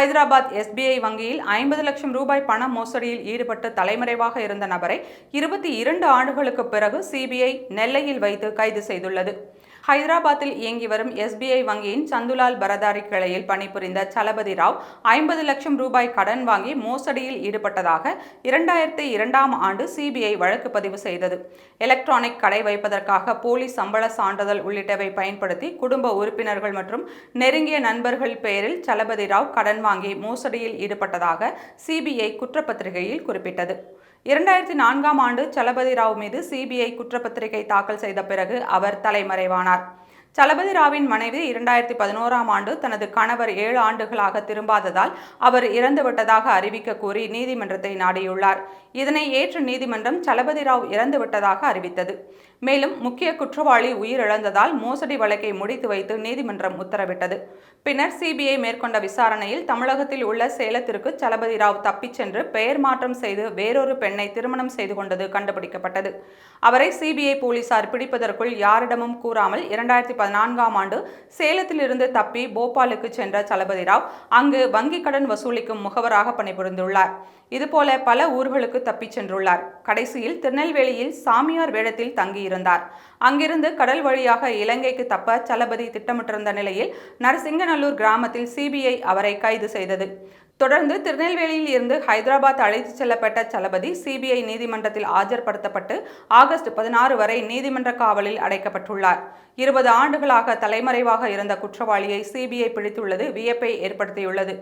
Hyderabad SBI வங்கியில் ஐம்பது லட்சம் ரூபாய் பண மோசடியில் ஈடுபட்டு தலைமறைவாக இருந்த நபரை இருபத்தி இரண்டு ஆண்டுகளுக்கு பிறகு சிபிஐ நெல்லையில் வைத்து கைது செய்துள்ளது. ஹைதராபாத்தில் இயங்கி வரும் எஸ்பிஐ வங்கியின் சந்துலால் பரதாரி கிளையில் பணிபுரிந்த சலபதி ராவ் ஐம்பது லட்சம் ரூபாய் கடன் வாங்கி மோசடியில் ஈடுபட்டதாக இரண்டாயிரத்தி இரண்டாம் ஆண்டு சிபிஐ வழக்கு பதிவு செய்தது. எலக்ட்ரானிக் கடை வைப்பதற்காக போலி சம்பள சான்றிதழ் உள்ளிட்டவை பயன்படுத்தி குடும்ப உறுப்பினர்கள் மற்றும் நெருங்கிய நண்பர்கள் பெயரில் சலபதி ராவ் கடன் வாங்கி மோசடியில் ஈடுபட்டதாக சிபிஐ குற்றப்பத்திரிகையில் குறிப்பிட்டது. இரண்டாயிரத்தி நான்காம் ஆண்டு சலபதி ராவ் மீது சிபிஐ குற்றப்பத்திரிகை தாக்கல் செய்த பிறகு அவர் தலைமறைவானார். சலபதி ராவின் மனைவி இரண்டாயிரத்தி பதினோராம் ஆண்டு தனது கணவர் ஏழு ஆண்டுகளாக திரும்பாததால் அவர் இறந்துவிட்டதாக அறிவிக்க கோரி நீதிமன்றத்தை நாடியுள்ளார். இதனை ஏற்று நீதிமன்றம் சலபதி ராவ் இறந்துவிட்டதாக அறிவித்தது. மேலும் முக்கிய குற்றவாளி உயிரிழந்ததால் மோசடி வழக்கை முடித்து வைத்து நீதிமன்றம் உத்தரவிட்டது. பின்னர் சிபிஐ மேற்கொண்ட விசாரணையில் தமிழகத்தில் உள்ள சேலத்திற்கு சலபதி ராவ் தப்பிச் சென்று பெயர் மாற்றம் செய்து வேறொரு பெண்ணை திருமணம் செய்து கொண்டது கண்டுபிடிக்கப்பட்டது. அவரை சிபிஐ போலீசார் பிடிப்பதற்குள் யாரிடமும் கூறாமல் இரண்டாயிரத்தி பதினான்காம் ஆண்டு சேலத்திலிருந்து தப்பி போபாலுக்கு சென்ற சலபதி ராவ் அங்கு வங்கிக் கடன் வசூலிக்கும் முகவராக பணிபுரிந்துள்ளார். இதுபோல பல ஊர்களுக்கு தப்பிச் சென்றுள்ளார். கடைசியில் திருநெல்வேலியில் சாமியார் வேடத்தில் தங்கியிருந்தார். அங்கிருந்து கடல் வழியாக இலங்கைக்கு தப்ப சலபதி திட்டமிட்டிருந்த நிலையில் நரசிங்கநல்லூர் கிராமத்தில் சிபிஐ அவரை கைது செய்தது. தொடர்ந்து திருநெல்வேலியில் இருந்து ஹைதராபாத் அழைத்துச் செல்லப்பட்ட சலபதி சிபிஐ நீதிமன்றத்தில் ஆஜர்படுத்தப்பட்டு ஆகஸ்ட் பதினாறு வரை நீதிமன்ற காவலில் அடைக்கப்பட்டுள்ளார். இருபது ஆண்டுகளாக தலைமறைவாக இருந்த குற்றவாளியை சிபிஐ பிடித்துள்ளது வியப்பை ஏற்படுத்தியுள்ளது.